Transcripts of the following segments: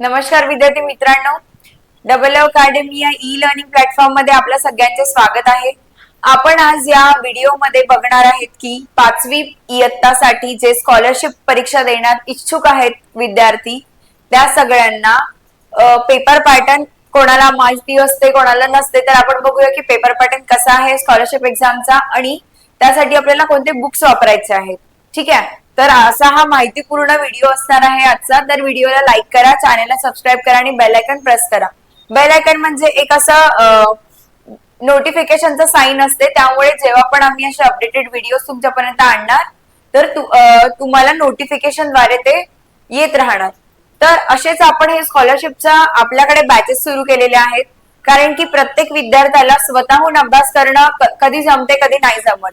नमस्कार विद्यार्थी मित्रांनो. डबल अकॅडमी या ई लर्निंग प्लॅटफॉर्ममध्ये आपल्या सगळ्यांचे स्वागत आहे. आपण आज या व्हिडिओमध्ये बघणार आहेत की पाचवी इयत्तासाठी जे स्कॉलरशिप परीक्षा देण्यात इच्छुक आहेत विद्यार्थी त्या सगळ्यांना पेपर पॅटर्न कोणाला माहिती असते कोणाला नसते तर आपण बघूया की पेपर पॅटर्न कसा आहे स्कॉलरशिप एक्झामचा आणि त्यासाठी आपल्याला कोणते बुक्स वापरायचे आहेत. ठीक आहे? तर असा हा माहितीपूर्ण व्हिडिओ असणार आहे आजचा. तर व्हिडिओला लाईक करा चॅनलला सबस्क्राईब करा आणि बेल आयकन प्रेस करा. बेल आयकन म्हणजे एक असं नोटिफिकेशनचं साईन असते. त्यामुळे जेव्हा पण आम्ही असे अपडेटेड व्हिडिओ तुमच्यापर्यंत आणणार तर तु- तुम्हाला नोटिफिकेशनद्वारे ते येत राहणार. तर असेच आपण हे स्कॉलरशिपचा आपल्याकडे बॅचेस सुरू केलेले आहेत. कारण की प्रत्येक विद्यार्थ्याला स्वतःहून अभ्यास करणं कधी जमते कधी नाही जमत.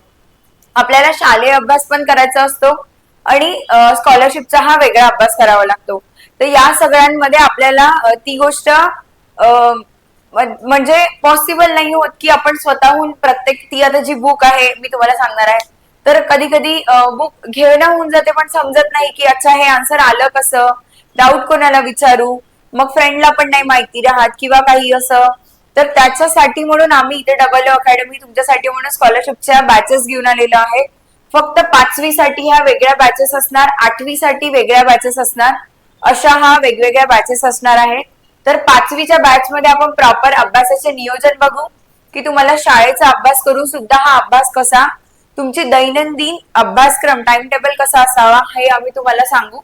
आपल्याला शालेय अभ्यास पण करायचा असतो. आणि स्कॉलरशिपचा हा वेगळा अभ्यास करावा लागतो. तर या सगळ्यांमध्ये आपल्याला ती गोष्ट म्हणजे पॉसिबल नाही होत की आपण स्वतःहून प्रत्येक ती आता जी बुक आहे मी तुम्हाला सांगणार आहे. तर कधी कधी बुक घेणं होऊन जाते पण समजत नाही की अच्छा हे आन्सर आलं कसं? डाऊट कोणाला विचारू? मग फ्रेंडला पण नाही माहिती राहत किंवा काही असं. तर त्याच्यासाठी म्हणून आम्ही इथे डबल अकॅडमी तुमच्यासाठी म्हणून स्कॉलरशिपच्या बॅचेस घेऊन आलेलो आहे. फक्त पाचवीसाठी ह्या वेगळ्या बॅचेस असणार आठवीसाठी वेगळ्या बॅचेस असणार अशा हा वेगवेगळ्या बॅचेस असणार आहे तर पाचवीच्या बॅच मध्ये आपण प्रॉपर अभ्यासाचे नियोजन बघू की तुम्हाला शाळेचा अभ्यास करून सुद्धा हा अभ्यास कसा तुमची दैनंदिन अभ्यासक्रम टाइम टेबल कसा असावा हे आम्ही तुम्हाला सांगू.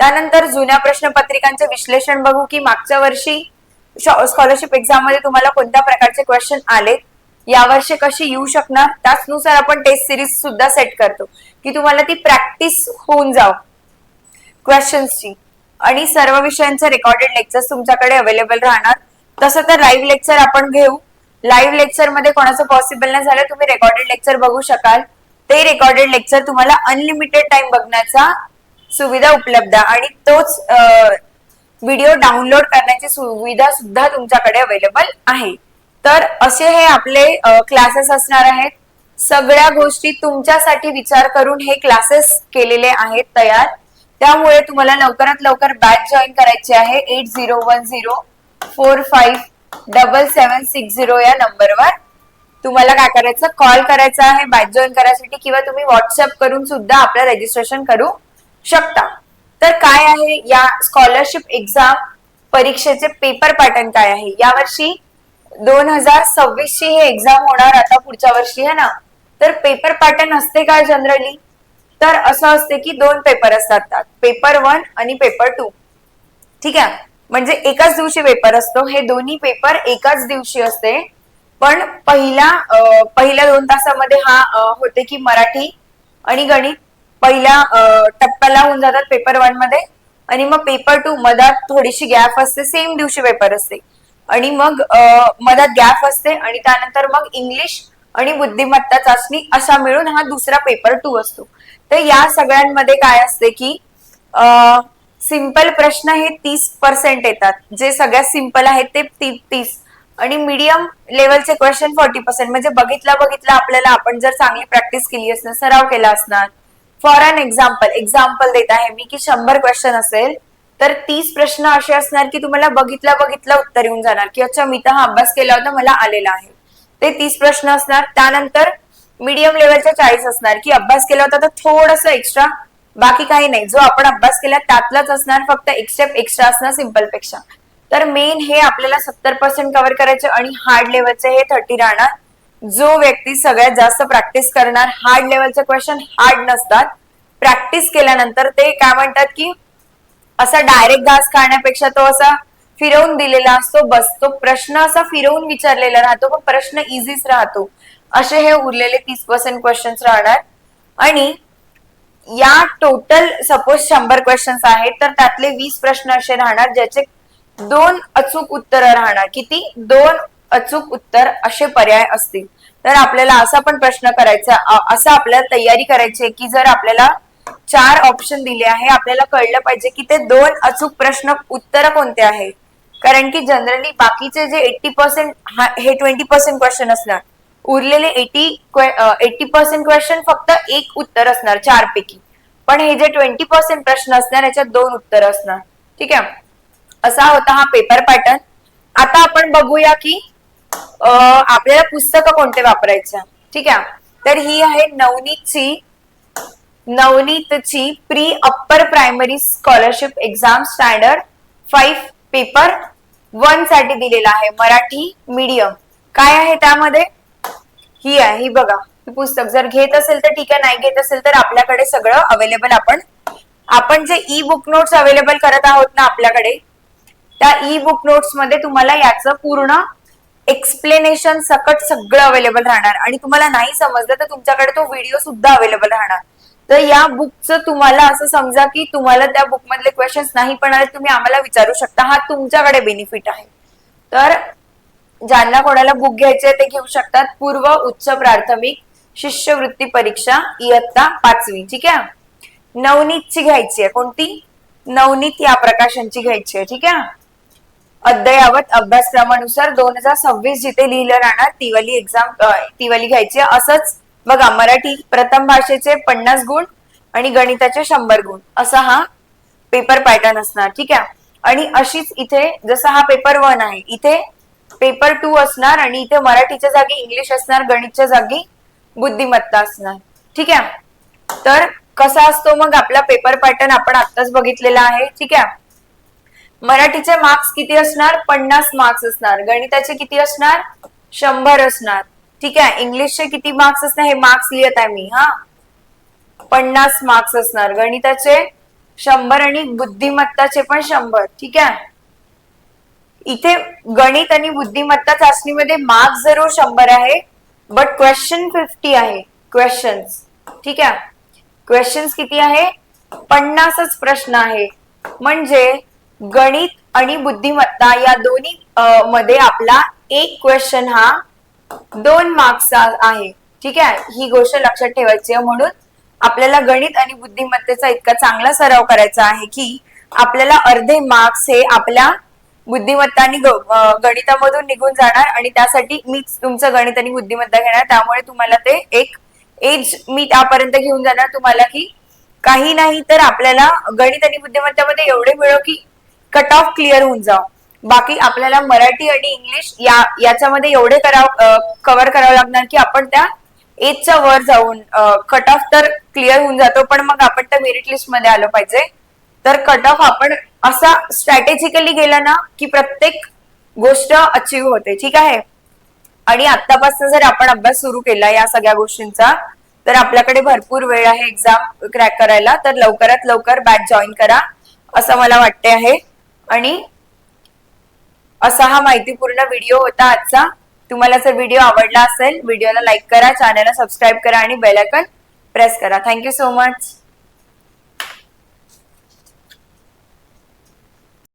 त्यानंतर जुन्या प्रश्नपत्रिकांचे विश्लेषण बघू की मागच्या वर्षी स्कॉलरशिप एक्झाममध्ये तुम्हाला कोणत्या प्रकारचे क्वेश्चन आले यावर्षी कशी येऊ शकणार? त्याचनुसार आपण टेस्ट सिरीज सुद्धा सेट करतो. की तुम्हाला ती प्रॅक्टिस होऊन जाव. क्वेश्चन्सची आणि सर्व विषयांचे रेकॉर्डेड लेक्चर तुमच्याकडे अवेलेबल राहणार. तसं तर लाईव्ह लेक्चर आपण घेऊ. लाईव्ह लेक्चरमध्ये कोणाचं पॉसिबल नाही झालं तुम्ही रेकॉर्डेड लेक्चर बघू शकाल. ते रेकॉर्डेड लेक्चर तुम्हाला अनलिमिटेड टाइम बघण्याचा सुविधा उपलब्ध आणि तोच व्हिडिओ डाउनलोड करण्याची सुविधा सुद्धा तुमच्याकडे अवेलेबल आहे. तर असे हे आपले क्लासेस असणार आहेत. सगळ्या गोष्टी तुमच्यासाठी विचार करून हे क्लासेस केलेले आहेत तयार. त्यामुळे तुम्हाला लवकरात लवकर बॅच जॉईन करायची आहे. Eight zero one zero four five double seven six zero या नंबरवर. तुम्हाला काय करायचं? कॉल करायचा आहे. बॅच जॉईन करायसाठी किंवा तुम्ही व्हॉट्सअप करून सुद्धा आपलं रजिस्ट्रेशन करू शकता. तर काय आहे? या स्कॉलरशिप एक्झाम परीक्षेचे पेपर पॅटर्न काय आहे? यावर्षी दोन हजार सव्वीस ची हे एक्झाम होणार आता पुढच्या वर्षी आहे ना? तर पेपर पॅटर्न असते काय जनरली तर असं असते की दोन पेपर असतात त्यात. पेपर वन आणि पेपर टू ठीक आहे? म्हणजे एकाच दिवशी पेपर असतो. हे दोन्ही पेपर एकाच दिवशी असते. पण पहिला पहिल्या दोन तासामध्ये हा होते की मराठी आणि गणित. पहिल्या टप्प्याला होऊन जातात पेपर वनमध्ये. आणि मग पेपर टू मधात थोडीशी गॅप असते. सेम दिवशी पेपर असते. आणि मग मधात गॅप असते आणि त्यानंतर मग इंग्लिश आणि बुद्धिमत्ता चाचणी असा मिळून हा दुसरा पेपर टू असतो. तर या सगळ्यांमध्ये काय असते की सिंपल प्रश्न हे तीस पर्सेंट येतात. जे सगळ्यात सिंपल आहेत ते ती- तीस. आणि मीडियम लेवलचे क्वेश्चन फोर्टी पर्सेंट म्हणजे बघितला बघितला आपल्याला आपण जर चांगली प्रॅक्टिस केली असणार सराव केला असणार. फॉर अन एक्झाम्पल एक्झाम्पल देत आहे मी की शंभर क्वेश्चन असेल तर तीस प्रश्न असे असणार की तुम्हाला बघितला बघितला उत्तर येऊन जाणार. की अच्छा मी तर हा अभ्यास केला होता मला आलेला आहे. ते तीस प्रश्न असणार. त्यानंतर मीडियम लेवलच्या चाळीस असणार की अभ्यास केला होता तर थोडस एक्स्ट्रा बाकी काही नाही. जो आपण अभ्यास केला त्यातलाच असणार फक्त एक स्टेप एक्स्ट्रा असणार सिंपलपेक्षा. तर मेन हे आपल्याला सत्तर पर्सेंट कव्हर करायचे आणि हार्ड लेवलचे हे थर्टी राहणार. जो व्यक्ती सगळ्यात जास्त प्रॅक्टिस करणार हार्ड लेवलचे क्वेश्चन हार्ड नसतात. प्रॅक्टिस केल्यानंतर ते काय म्हणतात की असा डायरेक्ट घास खाण्यापेक्षा तो असा फिरवून दिलेला असतो बस तो प्रश्न असा फिरवून विचारलेला राहतो पण प्रश्न इझीच राहतो. असे हे उरलेले तीस पर्सेंट क्वेश्चन राहणार. आणि या टोटल सपोज शंभर क्वेश्चन्स आहेत तर त्यातले वीस प्रश्न असे राहणार ज्याचे दोन अचूक उत्तर राहणार. किती? दोन अचूक उत्तर असे पर्याय असतील. तर आपल्याला असा पण प्रश्न करायचा असा असं आपल्याला तयारी करायची आहे की जर आपल्याला चार ऑप्शन दिले आहे. आपल्याला कळलं पाहिजे की ते दोन अचूक प्रश्न उत्तर कोणते आहे? कारण की जनरली बाकीचे जे एट्टी पर्सेंट हे ट्वेंटी पर्सेंट क्वेश्चन असणार. उरलेले एटी एटी पर्सेंट क्वेश्चन फक्त एक उत्तर असणार चार पैकी पण हे जे ट्वेंटी पर्सेंट प्रश्न असणार याच्यात दोन उत्तर असणार. ठीक आहे? असा होता हा पेपर पॅटर्न आता आपण बघूया की आपल्याला पुस्तकं कोणते वापरायचे? ठीक आहे? तर ही आहे नवनीतची नवनीतची pre upper primary scholarship exam standard five paper वनसाठी दिलेला आहे. मराठी मीडियम काय आहे त्यामध्ये? ही आहे ही बघा. ही पुस्तक जर घेत असेल तर ठीक आहे नाही घेत असेल तर आपल्याकडे सगळं अवेलेबल आपण आपण जे ई बुक नोट्स अवेलेबल करत आहोत ना आपल्याकडे त्या ई बुक नोट्समध्ये तुम्हाला याचं पूर्ण एक्सप्लेनेशन सकट सगळं अवेलेबल राहणार. आणि तुम्हाला नाही समजलं तर तुमच्याकडे तो व्हिडिओ सुद्धा अवेलेबल राहणार. तर या बुकचं तुम्हाला असं समजा की तुम्हाला त्या बुक मधले क्वेश्चन्स नाही पण आले तुम्ही आम्हाला विचारू शकता. हा तुमच्याकडे बेनिफिट आहे. तर ज्यांना कोणाला बुक घ्यायचे ते घेऊ शकतात. पूर्व उच्च प्राथमिक शिष्यवृत्ती परीक्षा इयत्ता पाचवी. ठीक आहे? नवनीतची घ्यायची आहे. कोणती? नवनीत या प्रकाशनची घ्यायची आहे. ठीक आहे? अद्ययावत अभ्यासक्रमानुसार दोन हजार सव्वीस जिथे लिहिलं राहणार ती वाली एक्झाम ती वाली घ्यायची आहे. असंच बघा मराठी प्रथम भाषेचे पन्नास गुण आणि गणिताचे शंभर गुण. असा हा पेपर पॅटर्न असणार ठीक आहे? आणि अशीच इथे जसा हा पेपर वन आहे इथे पेपर टू असणार आणि इथे मराठीच्या जागी इंग्लिश असणार गणितच्या जागी बुद्धिमत्ता असणार ठीक आहे? तर कसा असतो मग आपला पेपर पॅटर्न आपण आताच बघितलेला आहे ठीक आहे? मराठीचे मार्क्स किती असणार? पन्नास मार्क्स असणार. गणिताचे किती असणार? शंभर असणार. ठीक आहे इंग्लिशचे किती मार्क्स असणार? हे मार्क्स लिहित आहे मी हा. पन्नास मार्क्स असणार. गणिताचे शंभर आणि बुद्धिमत्ताचे पण शंभर ठीक आहे. इथे गणित आणि बुद्धिमत्ता चाचणीमध्ये मार्क्स जरूर शंभर आहे बट क्वेश्चन फिफ्टी आहे क्वेश्चन्स ठीक आहे. क्वेश्चन्स किती आहे? पन्नासच प्रश्न आहे. म्हणजे गणित आणि बुद्धिमत्ता या दोन्ही मध्ये आपला एक क्वेश्चन हा दोन मार्क्सचा आहे. ठीक आहे? ही गोष्ट लक्षात ठेवायची आहे म्हणून आपल्याला गणित आणि बुद्धिमत्तेचा इतका चांगला सराव करायचा आहे की आपल्याला अर्धे मार्क्स हे आपल्या बुद्धिमत्ता आणि गणितामधून निघून जाणार आणि त्यासाठी मीच तुमचं गणित आणि बुद्धिमत्ता घेणार. त्यामुळे तुम्हाला ते एक एज मी त्यापर्यंत घेऊन जाणार तुम्हाला की काही नाही तर आपल्याला गणित आणि बुद्धिमत्तामध्ये एवढे मिळव की कट ऑफ क्लिअर होऊन जाऊ बाकी आपल्याला मराठी आणि इंग्लिश या याच्यामध्ये एवढे कराव कव्हर करावं लागणार की आपण त्या एजच्या वर जाऊन कट ऑफ तर क्लिअर होऊन जातो पण मग आपण त्या मेरिट लिस्टमध्ये आलो पाहिजे. तर कट ऑफ आपण असा स्ट्रॅटेजिकली गेला ना की प्रत्येक गोष्ट अचीव होते ठीक आहे? आणि आतापासून जर आपण अभ्यास सुरू केला या सगळ्या गोष्टींचा तर आपल्याकडे भरपूर वेळ आहे एक्झाम क्रॅक करायला तर लवकरात लवकर बॅच जॉईन करा असं मला वाटते आहे. आणि असा हा माहितीपूर्ण व्हिडिओ होता आजचा. तुम्हाला जर व्हिडिओ आवडला असेल व्हिडिओला लाईक करा चॅनलला सबस्क्राईब करा आणि बेल आयकॉन प्रेस करा. Thank you so much